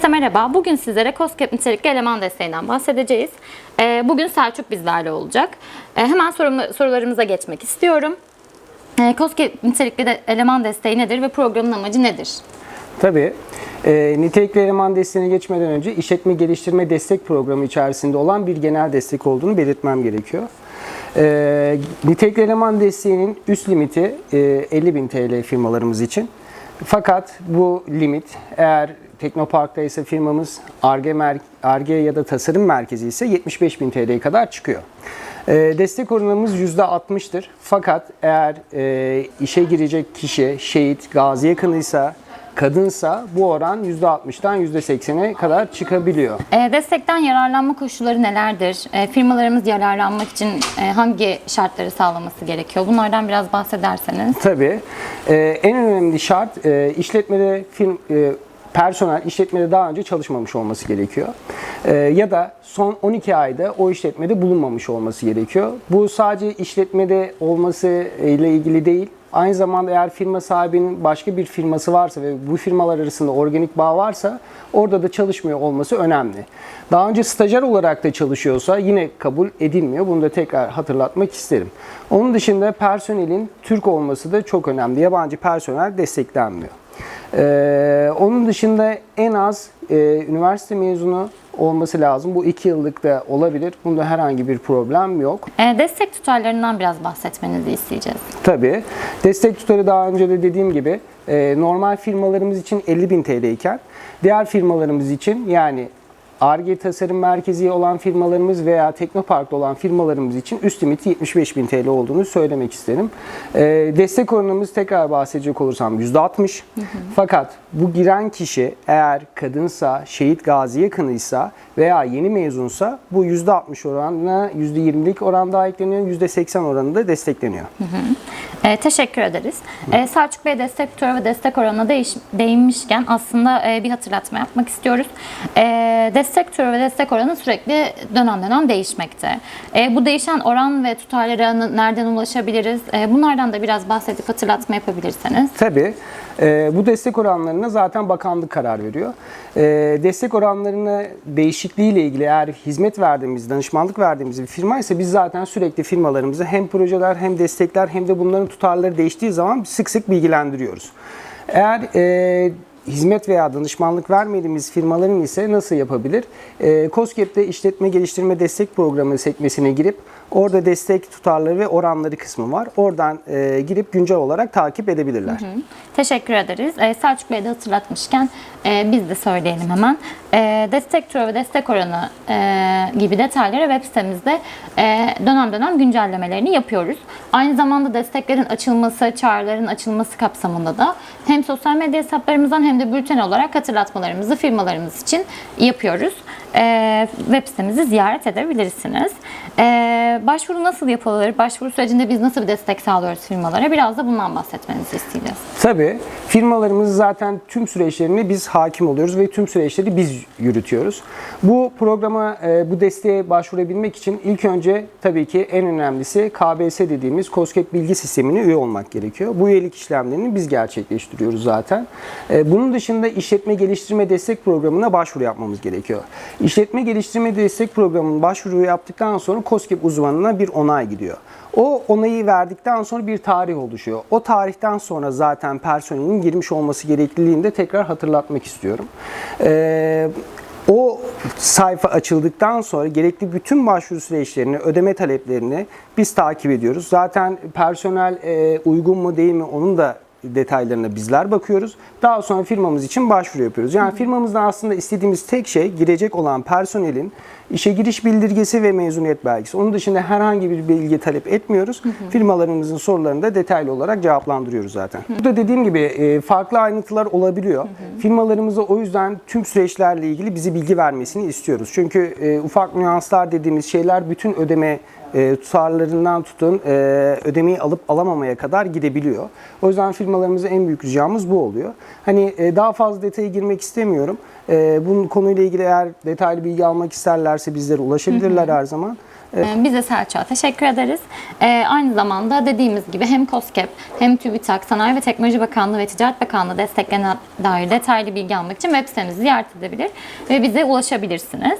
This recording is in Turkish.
Herkese merhaba. Bugün sizlere COSGAP nitelikli eleman desteğinden bahsedeceğiz. Ee, Bugün Selçuk bizlerle olacak. Ee, Hemen sorularımıza geçmek istiyorum. Ee, COSGAP nitelikli eleman desteği nedir ve programın amacı nedir? Tabii. Nitelikli eleman desteğine geçmeden önce işletme geliştirme destek programı içerisinde olan bir genel destek olduğunu belirtmem gerekiyor. Nitelikli eleman desteğinin üst limiti e, 50.000 TL firmalarımız için. Fakat bu limit eğer Teknopark'ta ise firmamız ARGE, ARGE ya da tasarım merkezi ise 75.000 TL'ye kadar çıkıyor. E, destek oranımız %60'tır. Fakat eğer e, işe girecek kişi şehit, gazi yakınıysa, kadınsa bu oran %60'dan %80'e kadar çıkabiliyor. Ee, Destekten yararlanma koşulları nelerdir? Ee, Firmalarımız yararlanmak için e, hangi şartları sağlaması gerekiyor? Bunlardan biraz bahsederseniz. Tabii. Ee, en önemli şart e, işletmede film e, personel işletmede daha önce çalışmamış olması gerekiyor. Ee, ya da son 12 ayda o işletmede bulunmamış olması gerekiyor. Bu sadece işletmede olması ile ilgili değil. Aynı zamanda eğer firma sahibinin başka bir firması varsa ve bu firmalar arasında organik bağ varsa orada da çalışmıyor olması önemli. Daha önce stajyer olarak da çalışıyorsa yine kabul edilmiyor. Bunu da tekrar hatırlatmak isterim. Onun dışında personelin Türk olması da çok önemli. Yabancı personel desteklenmiyor. Ee, onun dışında en az e, üniversite mezunu olması lazım. Bu iki yıllık da olabilir. Bunda herhangi bir problem yok. Ee, Destek tutarlarından biraz bahsetmenizi isteyeceğiz. Tabii. Destek tutarı daha önce de dediğim gibi e, normal firmalarımız için 50.000 TL iken diğer firmalarımız için yani ARGE tasarım merkezi olan firmalarımız veya Teknopark'ta olan firmalarımız için üst limiti 75.000 TL olduğunu söylemek isterim. E, destek oranımız tekrar bahsedecek olursam %60. Fakat bu giren kişi eğer kadınsa, şehit gazi yakınıysa veya yeni mezunsa bu %60 oranına %20'lik oran daha ekleniyor, %80 oranında destekleniyor. Ee, teşekkür ederiz. Ee, Selçuk Bey destek tutarı ve destek oranına değiş, değinmişken aslında e, bir hatırlatma yapmak istiyoruz. Ee, destek tutarı ve destek oranı sürekli dönem dönem değişmekte. Ee, bu değişen oran ve tutarlara nereden ulaşabiliriz? Ee, bunlardan da biraz bahsedip hatırlatma yapabilirseniz. Tabii. e, bu destek oranlarına zaten bakanlık karar veriyor. E, destek oranlarına değişikliğiyle ilgili eğer hizmet verdiğimiz, danışmanlık verdiğimiz bir firma ise biz zaten sürekli firmalarımızı hem projeler hem destekler hem de bunların tutarları değiştiği zaman sık sık bilgilendiriyoruz. Eğer e, hizmet veya danışmanlık vermediğimiz firmaların ise nasıl yapabilir? E, COSGAP'te işletme geliştirme destek programı sekmesine girip orada destek tutarları ve oranları kısmı var. Oradan e, girip güncel olarak takip edebilirler. Teşekkür ederiz. Ee, Selçuk Bey de hatırlatmışken e, biz de söyleyelim hemen. E, destek turu ve destek oranı e, gibi detayları web sitemizde e, dönem dönem güncellemelerini yapıyoruz. Aynı zamanda desteklerin açılması, çağrıların açılması kapsamında da hem sosyal medya hesaplarımızdan hem de bülten olarak hatırlatmalarımızı firmalarımız için yapıyoruz. E, web sitemizi ziyaret edebilirsiniz. E, başvuru nasıl yapılır? Başvuru sürecinde biz nasıl bir destek sağlıyoruz firmalara? Biraz da bundan bahsetmenizi isteyeceğiz. Tabii firmalarımız zaten tüm süreçlerine biz hakim oluyoruz ve tüm süreçleri biz yürütüyoruz. Bu programa, e, bu desteğe başvurabilmek için ilk önce tabii ki en önemlisi KBS dediğimiz COSGAP bilgi sistemine üye olmak gerekiyor. Bu üyelik işlemlerini biz gerçekleştiriyoruz zaten. E, Bunun dışında işletme geliştirme destek programına başvuru yapmamız gerekiyor. İşletme geliştirme destek programının başvuru yaptıktan sonra COSGAP uzmanına bir onay gidiyor. O onayı verdikten sonra bir tarih oluşuyor. O tarihten sonra zaten personelin girmiş olması gerekliliğini de tekrar hatırlatmak istiyorum. Ee, o sayfa açıldıktan sonra gerekli bütün başvuru süreçlerini, ödeme taleplerini biz takip ediyoruz. Zaten personel e, uygun mu değil mi onun da detaylarına bizler bakıyoruz. Daha sonra firmamız için başvuru yapıyoruz. Yani firmamızda aslında istediğimiz tek şey girecek olan personelin işe giriş bildirgesi ve mezuniyet belgesi. Onun dışında herhangi bir bilgi talep etmiyoruz. Firmalarımızın sorularını da detaylı olarak cevaplandırıyoruz zaten. Burada dediğim gibi e, farklı ayrıntılar olabiliyor. Firmalarımıza o yüzden tüm süreçlerle ilgili bizi bilgi vermesini istiyoruz. Çünkü e, ufak nüanslar dediğimiz şeyler bütün ödeme e, tutarlarından tutun e, ödemeyi alıp alamamaya kadar gidebiliyor. O yüzden firmalarımıza en büyük ricamız bu oluyor. Hani e, daha fazla detaya girmek istemiyorum. E, bunun konuyla ilgili eğer detaylı bilgi almak isterlerse bizlere ulaşabilirler her zaman. Ee, Biz de Selçuk'a teşekkür ederiz. Ee, aynı zamanda dediğimiz gibi hem COSGAP hem TÜBİTAK, Sanayi ve Teknoloji Bakanlığı ve Ticaret Bakanlığı desteklerine dair detaylı bilgi almak için web sitemizi ziyaret edebilir ve bize ulaşabilirsiniz.